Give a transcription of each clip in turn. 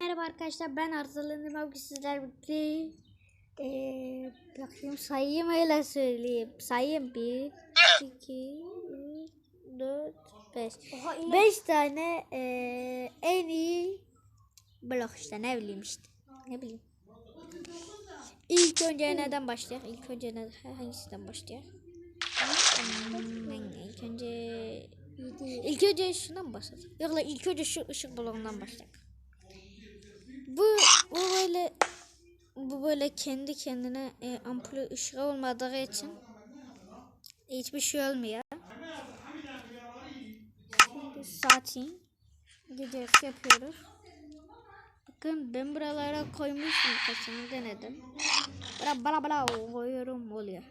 Merhaba arkadaşlar ben Arzulandım abi sizler birlikte ee, bakayım sayayım öyle söyleyeyim. Sayayım bir iki üç dört beş. Beş tane ee, en iyi blok işte ne bileyim işte ne bileyim. İlk önce neden başlayalım? İlk önce ne, hangisinden başlayalım? Hmm, ilk önce İlk önce şundan başlayalım yok la ilk önce şu ışık bloğundan başlayalım böyle bu böyle kendi kendine e, ampulü ışığı olmadığı için hiçbir şey olmuyor. Şimdi sakin gece yapıyoruz. Bakın ben buralara koymuştum kaçını denedim. Bla bla bla koyuyorum oluyor.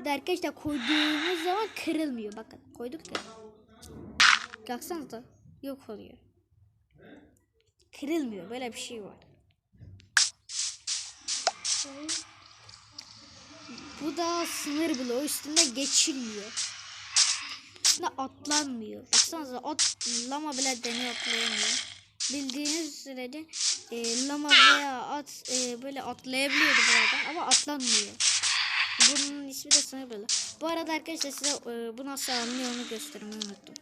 Bir de arkadaşlar koyduğumuz zaman kırılmıyor. Bakın koyduk ya. Baksanıza yok oluyor kırılmıyor. Böyle bir şey var. Bu da sınır bloğu üstünde geçilmiyor. Üstünde atlanmıyor. Baksanıza atlama bile deniyor atlayamıyor. Bildiğiniz sürece e, lama veya at e, böyle atlayabiliyordu buradan ama atlanmıyor. Bunun ismi de sınır bloğu. Bu arada arkadaşlar size e, bu nasıl alınıyor onu göstermeyi unuttum.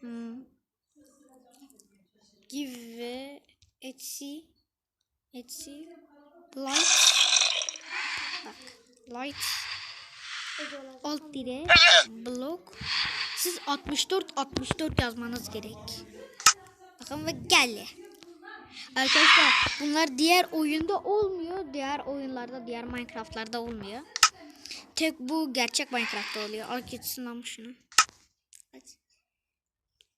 Hmm give Etsy Etsy light. Bak light. Alt dire blok siz 64 64 yazmanız gerek. Bakın ve gel arkadaşlar bunlar diğer oyunda olmuyor. Diğer oyunlarda diğer minecraftlarda olmuyor. Tek bu gerçek minecraft'ta oluyor. Al gitsin ama şunu.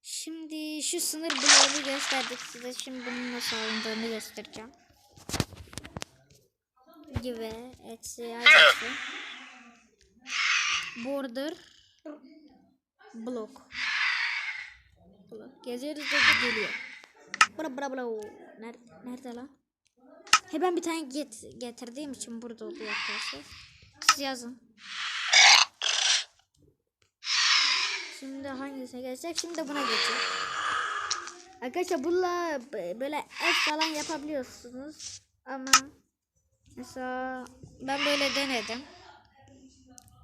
Şimdi şu sınır bloğunu gösterdik size. Şimdi bunun nasıl alındığını göstereceğim. Gibi Etsy adresi. Border blok. Blok. Geziyoruz da geliyor. Bra bra bra. Nerede, nerede lan? He ben bir tane get, getirdiğim için burada oluyor arkadaşlar. Siz yazın. Şimdi hangisine geçecek? Şimdi buna geçecek. Arkadaşlar bununla böyle ev falan yapabiliyorsunuz. Ama mesela ben böyle denedim.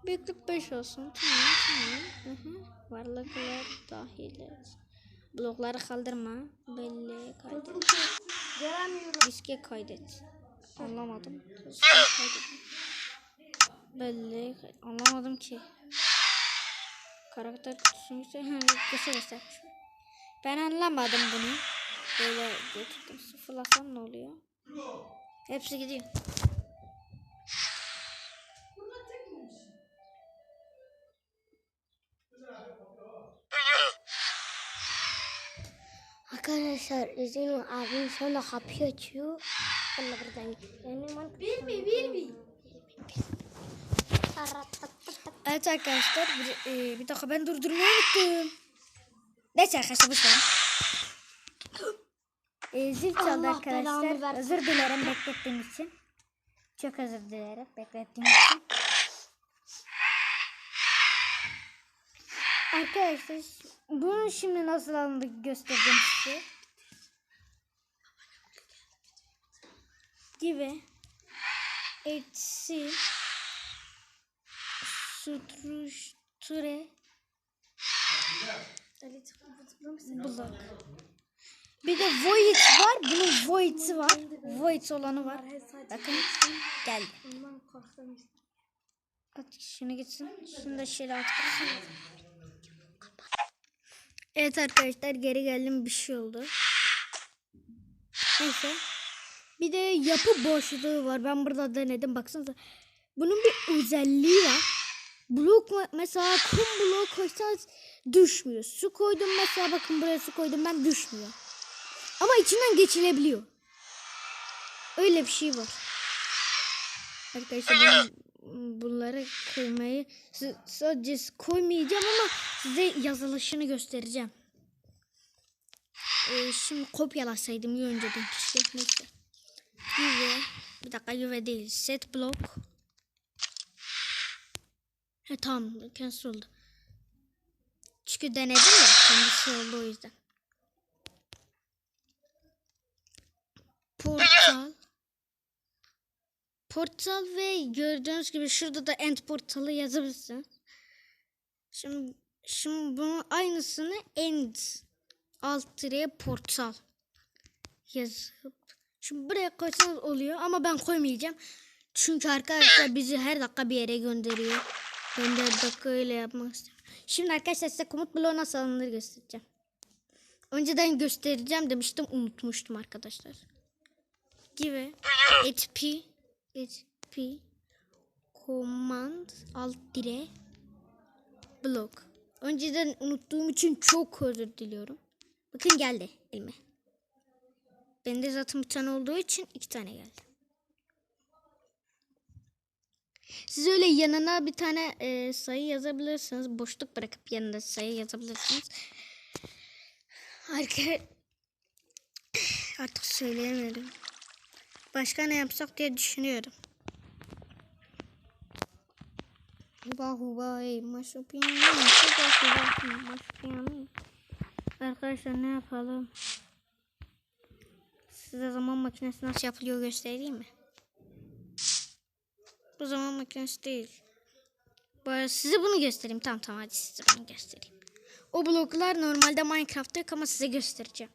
Büyüklük 5 olsun. Tamam tamam. Hı. Varlıklar dahil et. Blokları kaldırma. Belli kaydet. Riske kaydet. Anlamadım. Kaydet. Belli anlamadım ki. Karakter kutusunu göster göster. Ben anlamadım bunu. Böyle götürdüm sıfırlasam ne oluyor? Hepsi gidiyor. Arkadaşlar izin abim şöyle kapıyı açıyor. Allah buradan yani Bilmi bilmi. Evet arkadaşlar bir, e, bir dakika ben durdurmayı unuttum. Neyse arkadaşlar bu son. E, zil çaldı Allah arkadaşlar. Özür dilerim beklettiğim için. Çok özür dilerim beklettiğim için. Arkadaşlar bunu şimdi nasıl alındı göstereceğim size. Gibi Etsy Structure Blok. Bir de Void var. Bunun Void'i var. Void olanı var. Bakın geldi. At şunu gitsin. Şunu da şöyle at. Evet arkadaşlar geri geldim bir şey oldu. Neyse. Bir de yapı boşluğu var. Ben burada denedim. Baksanıza. Bunun bir özelliği var. Blok mesela kum bloğu koysanız düşmüyor. Su koydum mesela bakın buraya su koydum ben düşmüyor. Ama içinden geçilebiliyor. Öyle bir şey var. Arkadaşlar ben bunları koymayı sadece koymayacağım ama size yazılışını göstereceğim. Ee, şimdi kopyalasaydım iyi önceden keşke. Neyse. Güve. Bir dakika güve değil. Set block. He tamam cancel oldu. Çünkü denedim ya kendisi oldu o yüzden. Portal ve gördüğünüz gibi şurada da end portalı yazabilirsiniz. Şimdi şimdi bunun aynısını end alt portal yazıp şimdi buraya koysanız oluyor ama ben koymayacağım. Çünkü arkadaşlar bizi her dakika bir yere gönderiyor. Ben de dakika öyle yapmak istiyorum. Şimdi arkadaşlar size komut bloğu nasıl alınır göstereceğim. Önceden göstereceğim demiştim unutmuştum arkadaşlar. Give HP HP command alt dire blok. Önceden unuttuğum için çok özür diliyorum. Bakın geldi elime. Bende zaten bir tane olduğu için iki tane geldi. Siz öyle yanına bir tane e, sayı yazabilirsiniz. Boşluk bırakıp yanına sayı yazabilirsiniz. Arka... Artık söyleyemedim. Başka ne yapsak diye düşünüyorum. Huba huba ey maşupiyami. Huba huba maşupiyami. Arkadaşlar ne yapalım? Size zaman makinesi nasıl yapılıyor göstereyim mi? Bu zaman makinesi değil. Böyle size bunu göstereyim. Tamam tamam hadi size bunu göstereyim. O bloklar normalde Minecraft'ta ama size göstereceğim.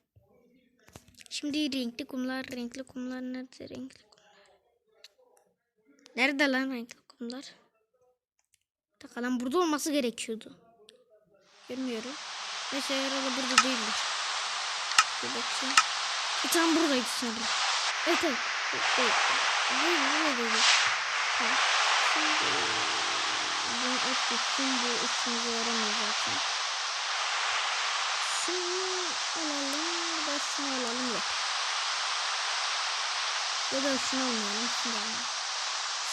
Şimdi renkli kumlar, renkli kumlar nerede? Renkli kumlar. Nerede lan renkli kumlar? Taka lan burada olması gerekiyordu. Görmüyorum. Neyse herhalde burada değildir. Bir bakayım. Bir tane buradaydı sanırım. Evet evet. Değil. Değil, değil, değil, değil. Tamam. Şimdi bunu et gitsin. Bu işimize yaramıyor zaten. Şunu alalım. De şunu alalım yok. Ya da şunu almayalım. Şunu alalım.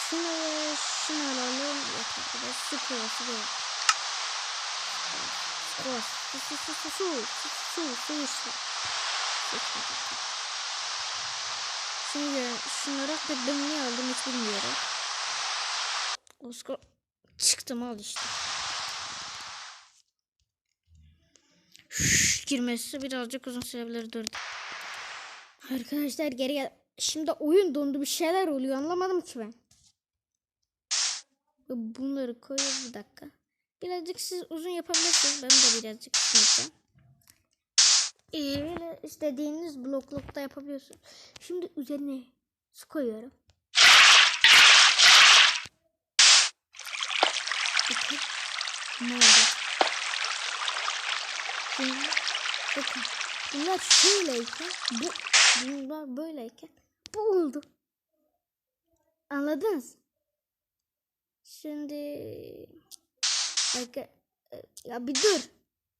Şunu şunu alalım. Yok de su kovası da yok. Kovası. Su su su su su su su su. Su. Şimdi hakikaten ben niye aldım hiç bilmiyorum. Oscar çıktım al işte. Şşş, girmesi birazcık uzun sürebilir durdu. Arkadaşlar geri gel. Şimdi oyun dondu bir şeyler oluyor anlamadım ki ben. Bunları koyuyoruz bir dakika. Birazcık siz uzun yapabilirsiniz. Ben de birazcık yapacağım. Ee, istediğiniz bloklukta yapabiliyorsunuz. Şimdi üzerine su koyuyorum. Bakın. Ne oldu? Bunlar, bakın. Bunlar şöyleyken bu bunlar böyleyken bu oldu. Anladınız? Şimdi Bakın. Ya bir dur.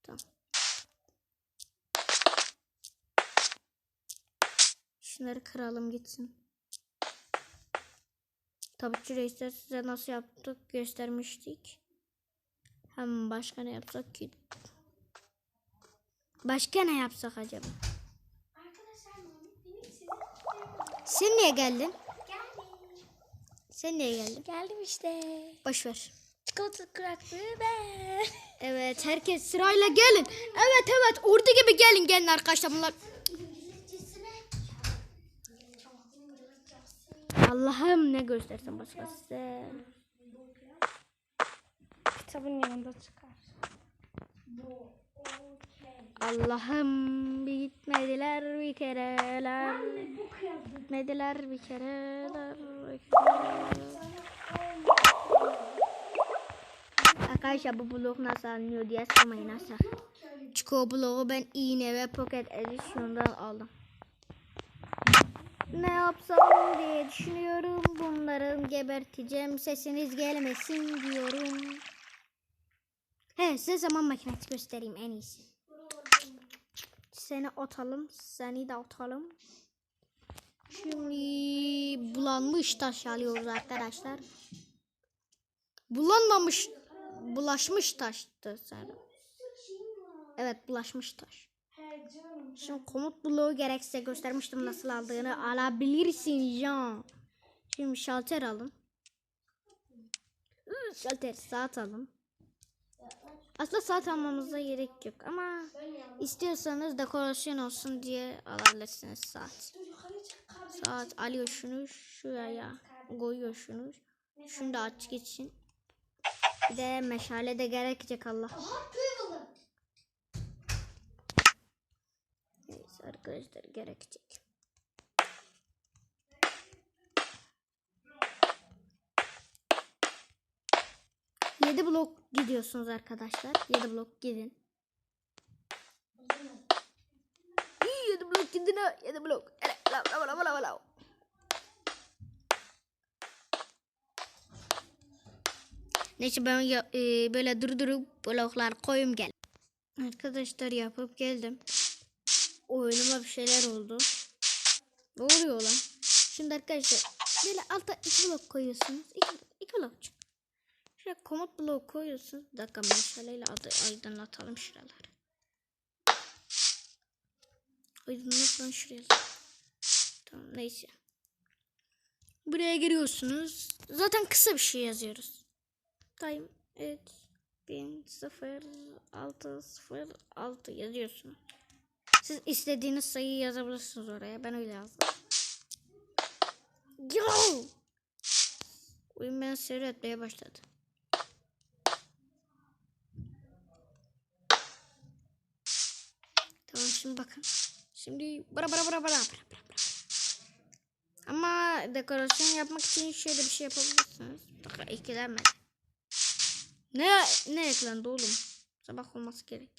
Tamam. Şunları kıralım gitsin. Tabutçu reisler size nasıl yaptık göstermiştik. Hem başka ne yapsak ki? Başka ne yapsak acaba? Sen niye geldin? Sen niye geldin? Geldim işte. Boş ver. Çikolata kuraklığı ben. Evet herkes sırayla gelin. Evet evet ordu gibi gelin gelin arkadaşlar bunlar. Allah'ım ne göstersin başka size. Kitabın yanında çıkar. Allah'ım bir gitmediler bir kereler. Gitmediler bir kereler. Arkadaşlar bu blok nasıl alınıyor diye sormayın asla. Çünkü o bloğu ben iğne ve pocket edition'dan aldım. Ne yapsam diye düşünüyorum. Bunları geberteceğim. Sesiniz gelmesin diyorum. He size zaman makinesi göstereyim en iyisi. Seni atalım. Seni de atalım. Şimdi bulanmış taş alıyoruz arkadaşlar. Bulanmamış bulaşmış taştı sanırım. Evet bulaşmış taş. Şimdi komut bloğu gerekse göstermiştim nasıl aldığını alabilirsin Can. Şimdi şalter alın. Şalter saat alın. Aslında saat almamıza gerek yok ama istiyorsanız dekorasyon olsun diye alabilirsiniz saat. Saat alıyor şunu şuraya. koyuyorsunuz. Şunu da aç geçsin. Bir de meşale de gerekecek Allah. Neyse arkadaşlar gerekecek. Yedi blok gidiyorsunuz arkadaşlar. Yedi blok gidin. İyi, Yedi blok gidin ha. Yedi blok. Ele, la, la, la, la, la, la. Neyse ben ya- e, böyle durdurup bloklar koyayım gel. Arkadaşlar yapıp geldim. Oyunuma bir şeyler oldu. Ne oluyor lan? Şimdi arkadaşlar böyle alta iki blok koyuyorsunuz. İki, iki blok. Şuraya komut bloğu koyuyorsunuz. Bir dakika meşaleyle adı, aydınlatalım şuraları. Aydınlat lan şuraya. Tamam neyse. Buraya giriyorsunuz. Zaten kısa bir şey yazıyoruz. Time 3 bin sıfır altı sıfır altı yazıyorsunuz. Siz istediğiniz sayıyı yazabilirsiniz oraya. Ben öyle yazdım. Yo! Oyun beni seyretmeye başladı. Tamam şimdi bakın. Şimdi bara bara bara bara bara bara bara. Ama dekorasyon yapmak için şöyle bir şey yapabilirsiniz. Bakın eklenmedi. Ne ne eklendi oğlum? Sabah olması gerek.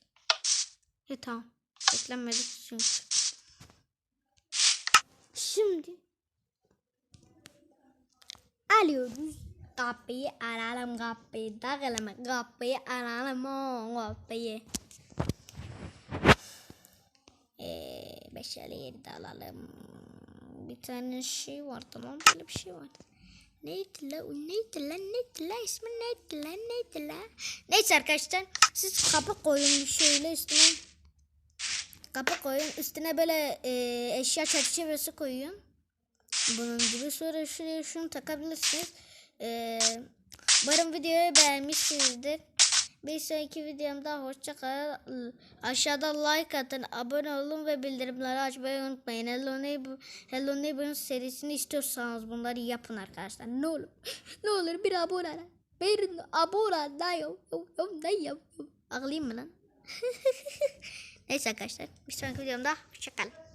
E tamam. Eklenmedi çünkü. Şimdi alıyoruz. Kapıyı aralım kapıyı. Takalım kapıyı aralım o kapıyı. Ee, beşeri de alalım. Bir tane şey var tamam böyle bir şey var. Neydi la? Neydi la? Neydi la? İsmi neydi la? Neydi la? Neyse arkadaşlar siz kapı koyun şöyle üstüne. Kapı koyun üstüne böyle e, eşya çerçevesi koyun. Bunun gibi sonra şuraya şunu takabilirsiniz. E, umarım videoyu beğenmişsinizdir. Bir sonraki videomda hoşça kalın. Aşağıda like atın, abone olun ve bildirimleri açmayı unutmayın. Hello Neighbor, Hello Neighbor'ın serisini istiyorsanız bunları yapın arkadaşlar. Ne olur. Ne olur bir abone olun. Bir abone olun. Ağlayayım mı lan? Neyse arkadaşlar. Bir sonraki videomda hoşça kalın.